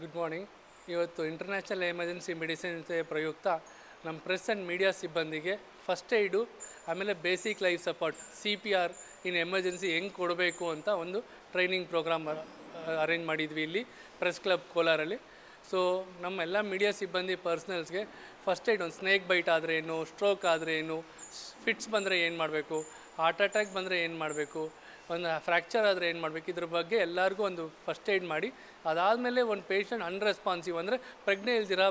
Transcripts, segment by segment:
Good morning ಇವತ್ತು international emergency medicine ಪ್ರಯುಕ್ತ ನಮ್ಮ ಪ್ರೆಸ್ ಆ್ಯಂಡ್ ಮೀಡಿಯಾ ಸಿಬ್ಬಂದಿಗೆ ಫಸ್ಟ್ ಏಡು ಆಮೇಲೆ basic life support C P R in emergency ಹೆಂಗೆ ಕೊಡಬೇಕು ಅಂತ ಒಂದು ಟ್ರೈನಿಂಗ್ ಪ್ರೋಗ್ರಾಮ್ ಅರೇಂಜ್ ಮಾಡಿದ್ವಿ ಇಲ್ಲಿ ಪ್ರೆಸ್ ಕ್ಲಬ್ ಕೋಲಾರಲ್ಲಿ. ಸೊ ನಮ್ಮ ಎಲ್ಲ ಮೀಡಿಯಾ ಸಿಬ್ಬಂದಿ ಪರ್ಸ್ನಲ್ಸ್ಗೆ ಫಸ್ಟ್ ಏಡ್ ಒಂದು ಸ್ನೇಕ್ ಬೈಟ್ ಆದರೆ ಏನು ಸ್ಟ್ರೋಕ್ ಆದರೆ ಏನು ಫಿಟ್ಸ್ ಬಂದರೆ ಏನು ಮಾಡಬೇಕು ಹಾರ್ಟ್ ಅಟ್ಯಾಕ್ ಬಂದರೆ ಏನು ಮಾಡಬೇಕು ಒಂದು ಫ್ರ್ಯಾಕ್ಚರ್ ಆದರೆ ಏನು ಮಾಡಬೇಕು? ಇದ್ರ ಬಗ್ಗೆ ಎಲ್ಲರಿಗೂ ಒಂದು ಫಸ್ಟ್ ಏಡ್ ಮಾಡಿ, ಅದಾದಮೇಲೆ ಒಂದು ಪೇಷಂಟ್ ಅನ್ರೆಸ್ಪಾನ್ಸಿವ್ ಅಂದರೆ ಪ್ರಜ್ಞೆ ಇಲ್ದಿರ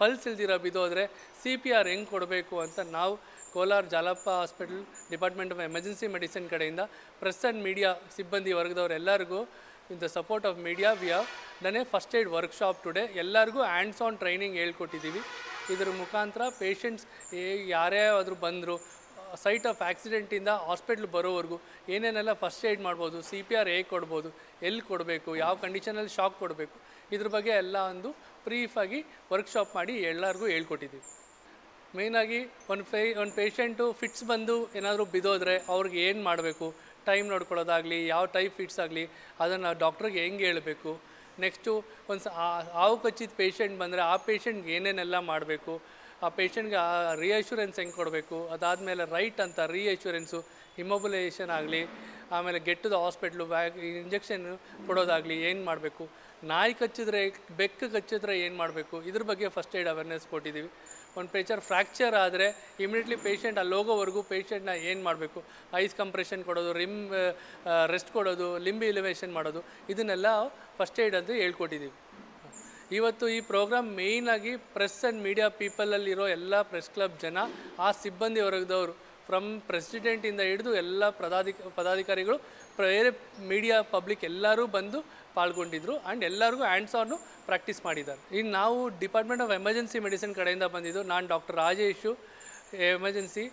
ಪಲ್ಸ್ ಇಲ್ದಿರ ಬಿದೋದ್ರೆ ಸಿ ಪಿ ಆರ್ ಹೆಂಗೆ ಕೊಡಬೇಕು ಅಂತ ನಾವು Kolar Jalappa hospital department of emergency medicine ಕಡೆಯಿಂದ ಪ್ರೆಸ್ ಆ್ಯಂಡ್ ಮೀಡಿಯಾ ಸಿಬ್ಬಂದಿ ವರ್ಗದವರೆಲ್ಲರಿಗೂ in the support of media we have done a first aid workshop today ಎಲ್ಲರಿಗೂ ಹ್ಯಾಂಡ್ಸ್ ಆನ್ ಟ್ರೈನಿಂಗ್ ಹೇಳ್ಕೊಟ್ಟಿದ್ದೀವಿ ಇದ್ರ ಮುಖಾಂತರ ಪೇಷಂಟ್ಸ್ ಯಾರೇ ಆದರೂ ಬಂದರು ಸೈಟ್ ಆಫ್ ಆಕ್ಸಿಡೆಂಟಿಂದ ಹಾಸ್ಪಿಟ್ಲ್ ಬರೋವರೆಗೂ ಏನೇನೆಲ್ಲ ಫಸ್ಟ್ ಏಡ್ ಮಾಡ್ಬೋದು, ಸಿ ಪಿ ಆರ್ ಹೇಗೆ ಕೊಡ್ಬೋದು, ಎಲ್ಲಿ ಕೊಡಬೇಕು, ಯಾವ ಕಂಡೀಷನಲ್ಲಿ ಶಾಕ್ ಕೊಡಬೇಕು, ಇದ್ರ ಬಗ್ಗೆ ಎಲ್ಲ ಒಂದು ಬ್ರೀಫಾಗಿ ವರ್ಕ್ಶಾಪ್ ಮಾಡಿ ಎಲ್ಲರಿಗೂ ಹೇಳ್ಕೊಟ್ಟಿದ್ದೀವಿ. ಮೇಯ್ನಾಗಿ ಒಂದು ಫೇ, ಒಂದು ಪೇಷಂಟು ಫಿಟ್ಸ್ ಬಂದು ಏನಾದರೂ ಬಿದ್ದೋದ್ರೆ ಅವ್ರಿಗೆ ಏನು ಮಾಡಬೇಕು ಟೈಮ್ ನೋಡ್ಕೊಳ್ಳೋದಾಗಲಿ, ಯಾವ ಟೈಪ್ ಫಿಟ್ಸ್ ಆಗಲಿ, ಅದನ್ನು ಡಾಕ್ಟ್ರಿಗೆ ಹೆಂಗೆ ಹೇಳಬೇಕು ನೆಕ್ಸ್ಟು ಒಂದು ಸ ಹಾವು ಕಚ್ಚಿದ ಪೇಷಂಟ್ ಬಂದರೆ ಆ ಪೇಷಂಟ್ಗೆ ಏನೇನೆಲ್ಲ ಮಾಡಬೇಕು ಆ ಪೇಷಂಟ್ಗೆ ಆ ರಿಯಶ್ಯೂರೆನ್ಸ್ ಹೆಂಗೆ ಕೊಡಬೇಕು? ಅದಾದಮೇಲೆ ರೈಟ್ ಅಂತ ರಿಯಶ್ಯೂರೆನ್ಸು ಇಮೊಬಲೈಸೇಷನ್ ಆಗಲಿ, ಆಮೇಲೆ ಗೆಟ್ಟದ ಹಾಸ್ಪಿಟ್ಲು ವ್ಯಾಕ್ ಇಂಜೆಕ್ಷನ್ ಕೊಡೋದಾಗಲಿ ಏನು ಮಾಡಬೇಕು? ನಾಯಿ ಕಚ್ಚಿದ್ರೆ, ಬೆಕ್ಕು ಕಚ್ಚಿದ್ರೆ ಏನು ಮಾಡಬೇಕು? ಇದ್ರ ಬಗ್ಗೆ ಫಸ್ಟ್ ಏಡ್ ಅವೇರ್ನೆಸ್ ಕೊಟ್ಟಿದ್ದೀವಿ ಒಂದು ಪೇಚರ್ ಫ್ರ್ಯಾಕ್ಚರ್ ಆದರೆ ಇಮಿಡಿಯೇಟ್ಲಿ ಪೇಷಂಟ್ ಅಲ್ಲಿ ಹೋಗೋವರೆಗೂ ಪೇಷಂಟ್ನ ಏನು ಮಾಡಬೇಕು? ಐಸ್ ಕಂಪ್ರೆಷನ್ ಕೊಡೋದು ರಿಮ್ ರೆಸ್ಟ್ ಕೊಡೋದು ಲಿಂಬಿ ಇಲಿವೇಷನ್ ಮಾಡೋದು, ಇದನ್ನೆಲ್ಲ ಫಸ್ಟ್ ಏಡ್ ಅಂತ ಹೇಳ್ಕೊಟ್ಟಿದ್ದೀವಿ ಇವತ್ತು ಈ ಪ್ರೋಗ್ರಾಮ್ ಮೇಯ್ನಾಗಿ ಪ್ರೆಸ್ ಆ್ಯಂಡ್ ಮೀಡಿಯಾ ಪೀಪಲಲ್ಲಿರೋ ಎಲ್ಲ ಪ್ರೆಸ್ ಕ್ಲಬ್ ಜನ, ಆ ಸಿಬ್ಬಂದಿ ವರ್ಗದವರು ಫ್ರಮ್ ಪ್ರೆಸಿಡೆಂಟಿಂದ ಹಿಡಿದು ಎಲ್ಲ ಪದಾಧಿಕ ಪದಾಧಿಕಾರಿಗಳು ಬೇರೆ ಮೀಡಿಯಾ ಪಬ್ಲಿಕ್ ಎಲ್ಲರೂ ಬಂದು ಪಾಲ್ಗೊಂಡಿದ್ರು ಆ್ಯಂಡ್ ಎಲ್ಲರಿಗೂ ಹ್ಯಾಂಡ್ಸ್ ಆನು ಪ್ರಾಕ್ಟೀಸ್ ಮಾಡಿದ್ದಾರೆ. ಈಗ ನಾವು ಡಿಪಾರ್ಟ್ಮೆಂಟ್ ಆಫ್ ಎಮರ್ಜೆನ್ಸಿ ಮೆಡಿಸಿನ್ ಕಡೆಯಿಂದ ಬಂದಿದ್ದು, ನಾನು doctor Rajesh emergency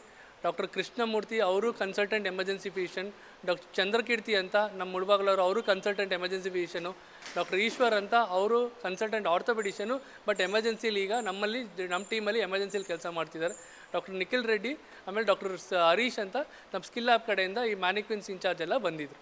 doctor Krishnamurthy ಅವರು consultant emergency physician doctor Chandrakeerthi ಅಂತ ನಮ್ಮ ಮುಳಬಾಗ್ಲವರು ಅವರು consultant emergency physician doctor Eshwar ಅಂತ ಅವರು ಕನ್ಸಲ್ಟೆಂಟ್ ಆರ್ಥೋಪೆಡಿಷನು ಬಟ್ ಎಮರ್ಜೆನ್ಸಿಲಿ ಈಗ ನಮ್ಮಲ್ಲಿ ನಮ್ಮ ಟೀಮಲ್ಲಿ ಎಮರ್ಜೆನ್ಸಿಲಿ ಕೆಲಸ ಮಾಡ್ತಿದ್ದಾರೆ. ಡಾಕ್ಟರ್ ನಿಖಿಲ್ ರೆಡ್ಡಿ, ಆಮೇಲೆ ಡಾಕ್ಟರ್ ಹರೀಶ್ ಅಂತ ನಮ್ಮ ಸ್ಕಿಲ್ ಆ್ಯಪ್ ಕಡೆಯಿಂದ ಈ ಮ್ಯಾನಿಕ್ವಿನ್ಸ್ ಇನ್ಚಾರ್ಜ್ ಎಲ್ಲ ಬಂದಿದ್ರು.